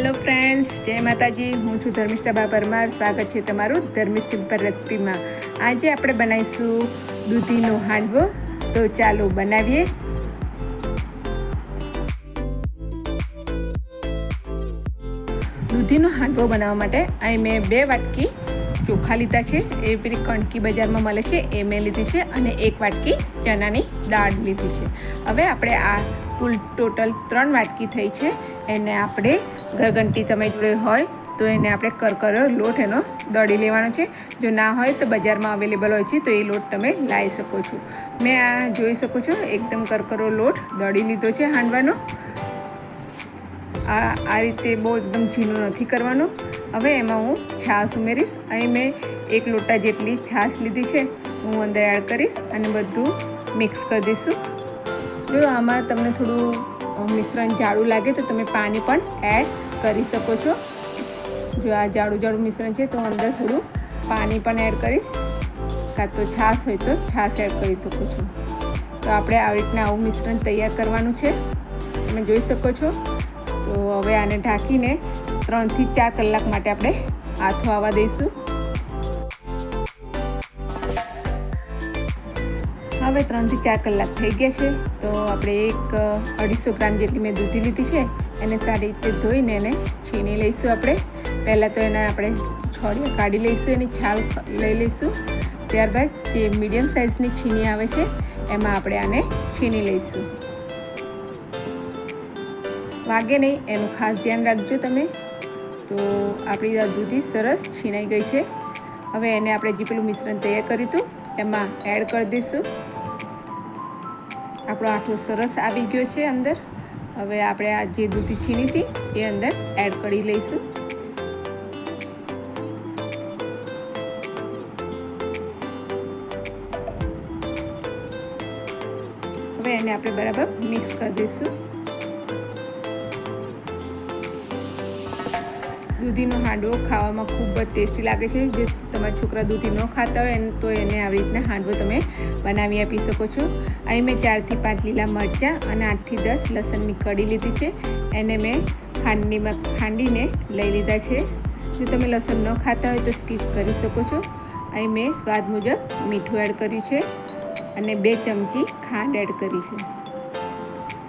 Hello friends, જય માતાજી. હું છું ધર્મિષ્ઠાબા પરમાર. સ્વાગત છે તમારું ધર્મિશ સિમ્પલ રેસિપીમાં. આજે આપણે બનાવીશું દૂધીનો હાંડવો. તો ચાલો બનાવીએ. દૂધીનો હાંડવો બનાવવા માટે અહીં મેં બે વાટકી ચોખા લીધા છે. એ પેલી કણકી બજારમાં મળે છે એ મેં લીધી છે અને એક વાટકી ચણાની દાળ લીધી છે. હવે આપણે આ કુલ ટોટલ ત્રણ વાટકી થઈ છે. એને આપણે ગરગંટી તમે જોડે હોય, તો એને આપણે કરકરો લોટ એનો દળી લેવાનો છે. જો ના હોય તો બજારમાં અવેલેબલ હોય છે, તો એ લોટ તમે લાવી શકો છો. મેં આ જોઈ શકો છો, એકદમ કરકરો લોટ દળી લીધો છે હાંડવાનો. આ આ રીતે બહુ એકદમ ઝીણું નથી કરવાનું. હવે એમાં હું છાશ ઉમેરીશ. અહીં મેં એક લોટા જેટલી છાશ લીધી છે, હું અંદર એડ કરીશ અને બધું મિક્સ કરી દઈશું. જો આમાં તમને થોડું મિશ્રણ જાડું લાગે તો તમે પાણી પણ એડ કરી શકો છો. જો આ જાડું જાડું મિશ્રણ છે તો અંદર થોડું પાણી પણ એડ કરીશ. કાં તો છાશ હોય તો છાશ એડ કરી શકો છો. તો આપણે આવી રીતના આવું મિશ્રણ તૈયાર કરવાનું છે. તમે જોઈ શકો છો. તો હવે આને ઢાંકીને ત્રણથી ચાર કલાક માટે આપણે આથો આવવા દઈશું. હવે ત્રણથી ચાર કલાક થઈ ગયા છે, તો આપણે એક અઢીસો ગ્રામ જેટલી મેં દૂધી લીધી છે, એને સારી રીતે ધોઈને એને છીણી લઈશું આપણે. પહેલાં તો એને આપણે છોડિયા કાઢી લઈશું, એની છાલ લઈ લઈશું. ત્યારબાદ જે મીડિયમ સાઇઝની છીણી આવે છે, એમાં આપણે આને છીણી લઈશું. વાગે નહીં, એનું ખાસ ધ્યાન રાખજો તમે. તો આપણી આ દૂધી સરસ છીણાઈ ગઈ છે. હવે એને આપણે જે પેલું મિશ્રણ તૈયાર કર્યું હતું, એમાં એડ કરી દઈશું. આપણો આઠો સરસ આવી ગયો છે અંદર. હવે આપણે આ જે દૂધી છીની હતી, એ અંદર એડ કરી લઈશું. હવે એને આપણે બરાબર મિક્સ કરી દઈશું. દૂધીનો હાંડવો ખાવામાં ખૂબ જ ટેસ્ટી લાગે છે. જો તમારા છોકરા દૂધી ન ખાતા હોય તો એને આવી રીતના હાંડવો તમે બનાવી આપી શકો છો. અહીં મેં ચારથી પાંચ લીલા મરચાં અને આઠથી દસ લસણની કડી લીધી છે. એને મેં ખાંડનીમાં ખાંડીને લઈ લીધા છે. જો તમે લસણ ન ખાતા હોય તો સ્કીપ કરી શકો છો. અહીં મેં સ્વાદ મુજબ મીઠું એડ કર્યું છે અને બે ચમચી ખાંડ એડ કરી છે.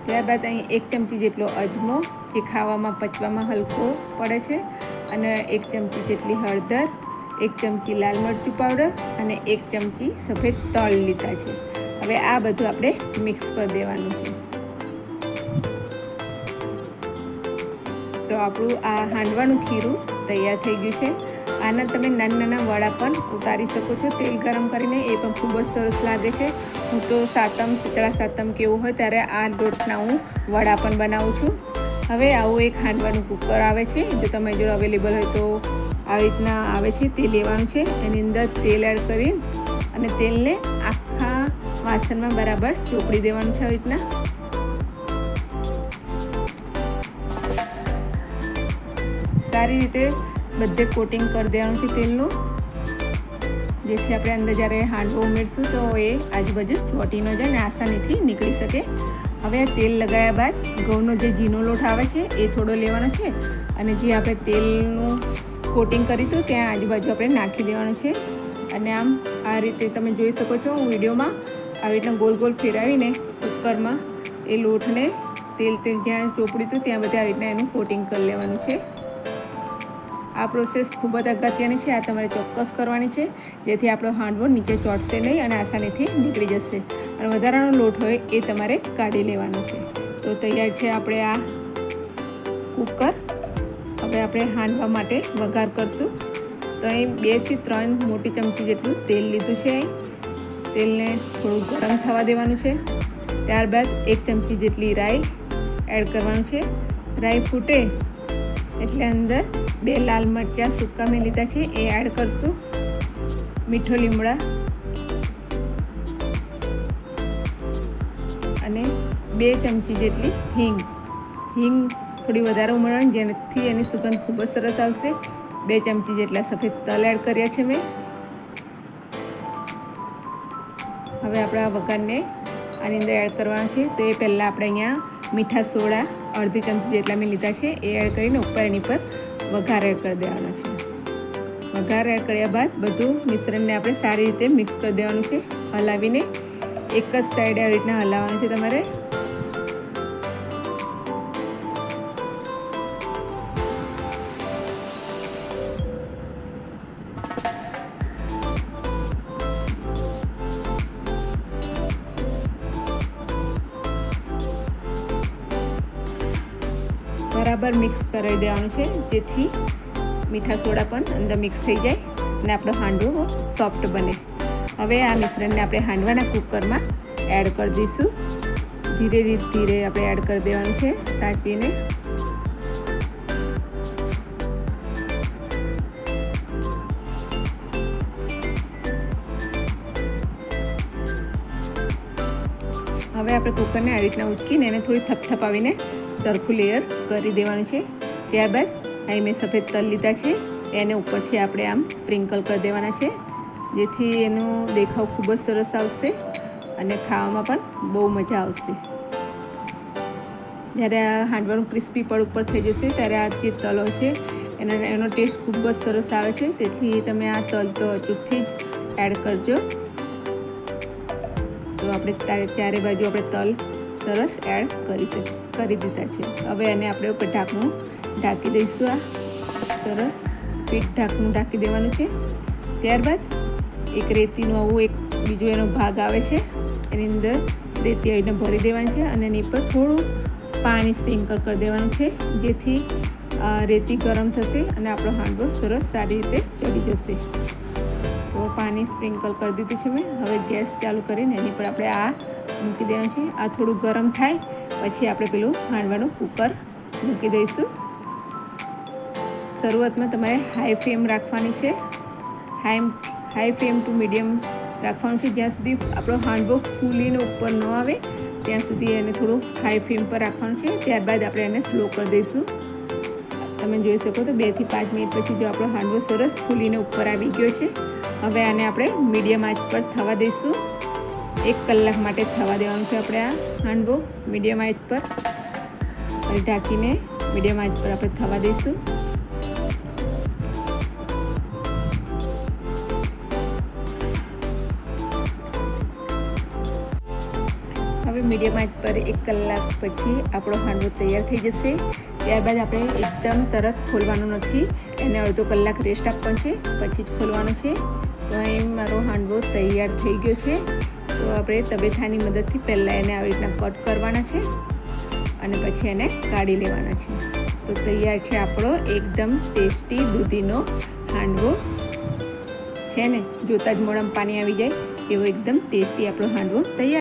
ત્યારબાદ અહીં એક ચમચી જેટલો અજમો જે ખાવામાં પચવામાં હલકો પડે છે અને એક ચમચી જેટલી હળદર, એક ચમચી લાલ મરચું પાવડર અને એક ચમચી સફેદ તલ લીધા છે. હવે આ બધું આપણે મિક્સ કરી દેવાનું છે. તો આપણું આ હાંડવાનું ખીરું તૈયાર થઈ ગયું છે. આના તમે નાના નાના વડા પણ ઉતારી શકો છો. તેલ ગરમ કરીને એ પણ ખૂબ જ સરસ લાગે છે. હું તો સાતમ, શીતળા સાતમ કેવું હોય ત્યારે આ લોટના હું વડા પણ બનાવું છું. હવે આવું એક હાંડવાનું કુકર આવે છે. જો તમે જોડે અવેલેબલ હોય તો આવી રીતના આવે છે. તે લેવાનું છે. એની અંદર તેલ એડ કરી અને તેલને આખા વાસણમાં બરાબર ચોપડી દેવાનું છે આવી રીતના. સારી રીતે બધે કોટિંગ કરી દેવાનું છે તેલનું. જેથી આપણે અંદર જ્યારે હાંડવો ઉમેરશું તો એ આજુબાજુ ચોટી ન જાય અને આસાનીથી નીકળી શકે. હવે તેલ લગાવ્યા બાદ ઘઉંનો જે ઝીનો લોટ આવે છે, એ થોડો લેવાનો છે અને જે આપણે તેલનું કોટિંગ કર્યું હતું, ત્યાં આજુબાજુ આપણે નાખી દેવાનું છે. અને આમ આ રીતે તમે જોઈ શકો છો હું વિડીયોમાં આવી રીતના ગોલ ગોલ ફેરવીને કુકરમાં એ લોટને તેલ તેલ જ્યાં ચોપડ્યું હતું, ત્યાં બધે આવી રીતના એનું કોટિંગ કરી લેવાનું છે. આ પ્રોસેસ ખૂબ જ અગત્યની છે. આ તમારે ચોક્કસ કરવાની છે. જેથી આપણો હાંડવો નીચે ચોટશે નહીં અને આસાનીથી નીકળી જશે. અને વધારાનો લોટ હોય એ તમારે કાઢી લેવાનો છે. તો તૈયાર છે આપણે આ કુકર. હવે આપણે હાંડવા માટે વઘાર કરશું. તો અહીં બેથી ત્રણ મોટી ચમચી જેટલું તેલ લીધું છે અહીં. તેલને થોડું ગરમ થવા દેવાનું છે. ત્યારબાદ એક ચમચી જેટલી રાઈ એડ કરવાનું છે. રાઈ ફૂટે એટલે અંદર બે લાલ મરચાં સૂકા મેં લીધા છે, એ એડ કરશું. મીઠો લીમડા. અને બે ચમચી જેટલી હિંગ. હિંગ થોડી વધારે ઉમેરવાની, જેનાથી એની સુગંધ ખૂબ જ સરસ આવશે. બે ચમચી જેટલા સફેદ તલ એડ કર્યા છે મેં. હવે આપણે આ વઘારને આની અંદર એડ કરવાના છે. તો એ પહેલાં આપણે અહીંયા મીઠા સોડા અડધી ચમચી જેટલા મેં લીધા છે, એ એડ કરીને ઉપર એની પર વઘાર એડ કરી દેવાનો છે. વઘાર એડ કર્યા બાદ બધું મિશ્રણને આપણે સારી રીતે મિક્સ કરી દેવાનું છે. હલાવીને એક જ સાઈડે આવી રીતના હલાવવાનું છે તમારે. બરાબર મિક્સ કરી દેવાનું છે. જેથી મીઠા સોડા પણ અંદર મિક્સ થઈ જાય અને આપણો હાંડવો સોફ્ટ બને. હવે આ મિશ્રણને આપણે હાંડવાના કુકરમાં એડ કરી દઈશું. ધીરે ધીરે આપણે એડ કરી દેવાનું છે સાચવીને. હવે આપણે કુકરને આ રીતના ઉચકીને એને થોડી થપથપાવીને સરખું લેયર કરી દેવાનું છે. ત્યારબાદ અહીં મેં સફેદ તલ લીધા છે. એને ઉપરથી આપણે આમ સ્પ્રિંકલ કરી દેવાના છે. જેથી એનો દેખાવ ખૂબ જ સરસ આવશે અને ખાવામાં પણ બહુ મજા આવશે. જ્યારે આ હાંડવાનું ક્રિસ્પી પડ ઉપર થઈ જશે, ત્યારે આ જે તલો છે, એનો એનો ટેસ્ટ ખૂબ જ સરસ આવે છે. તેથી તમે આ તલ તો અચૂકથી જ એડ કરજો. તો આપણે ચારે બાજુ આપણે તલ સરસ એડ કરી કરી દીધા છે. હવે એને આપણે ઉપર ઢાંકણું ઢાંકી દઈશું આ. સરસ. પીઠ ઢાંકણું ઢાંકી દેવાનું છે. ત્યારબાદ એક રેતીનું આવું એક, બીજો એનો ભાગ આવે છે. એની અંદર રેતી આવીને ભરી દેવાની છે અને એની પર થોડું પાણી સ્પ્રિંકલ કરી દેવાનું છે, જેથી રેતી ગરમ થશે અને આપણો હાંડવો સરસ સારી રીતે ચડી જશે. પાણી સ્પ્રિંકલ કરી દીધું છે મેં. હવે ગેસ ચાલુ કરીને એની પર આપણે આ મૂકી દેવાનું છે. આ થોડું ગરમ થાય, પછી આપણે પેલું હાંડવાનું કુકર મૂકી દઈશું. શરૂઆતમાં તમારે હાઈ ફ્લેમ રાખવાની છે. High high flame to medium રાખવાનું છે. જ્યાં સુધી આપણો હાંડવો ફૂલીને ઉપર ન આવે, ત્યાં સુધી એને થોડું હાઈ ફ્લેમ પર રાખવાનું છે. ત્યારબાદ આપણે એને સ્લો કરી દઈશું. તમે જોઈ શકો તો બેથી પાંચ મિનિટ પછી જો આપણો હાંડવો સરસ ફૂલીને ઉપર આવી ગયો છે. હવે આને આપણે મીડિયમ આંચ પર થવા દઈશું. એક કલાક માટે થવા દેવાનું છે આપણે આ હાંડવો મીડિયમ આંચ પર. ઢાંકીને મીડિયમ આંચ પર આપણે થવા દઈશું. હવે મીડિયમ આંચ પર એક કલાક પછી આપણો હાંડવો તૈયાર થઈ જશે. ત્યારબાદ આપણે એકદમ તરત ખોલવાનું નથી. એને અડધો કલાક રેસ્ટ આપવાનો છે, પછી જ ખોલવાનો છે. તો અહીં મારો હાંડવો તૈયાર થઈ ગયો છે. તો આપણે તબેથાની મદદથી પહેલાં એને આવી રીતના કટ કરવાના છે અને પછી એને કાઢી લેવાના છે. તો તૈયાર છે આપણો એકદમ ટેસ્ટી દૂધીનો હાંડવો. છે ને? જોતાં જ મોડામાં પાણી આવી જાય એવો એકદમ ટેસ્ટી આપણો હાંડવો તૈયાર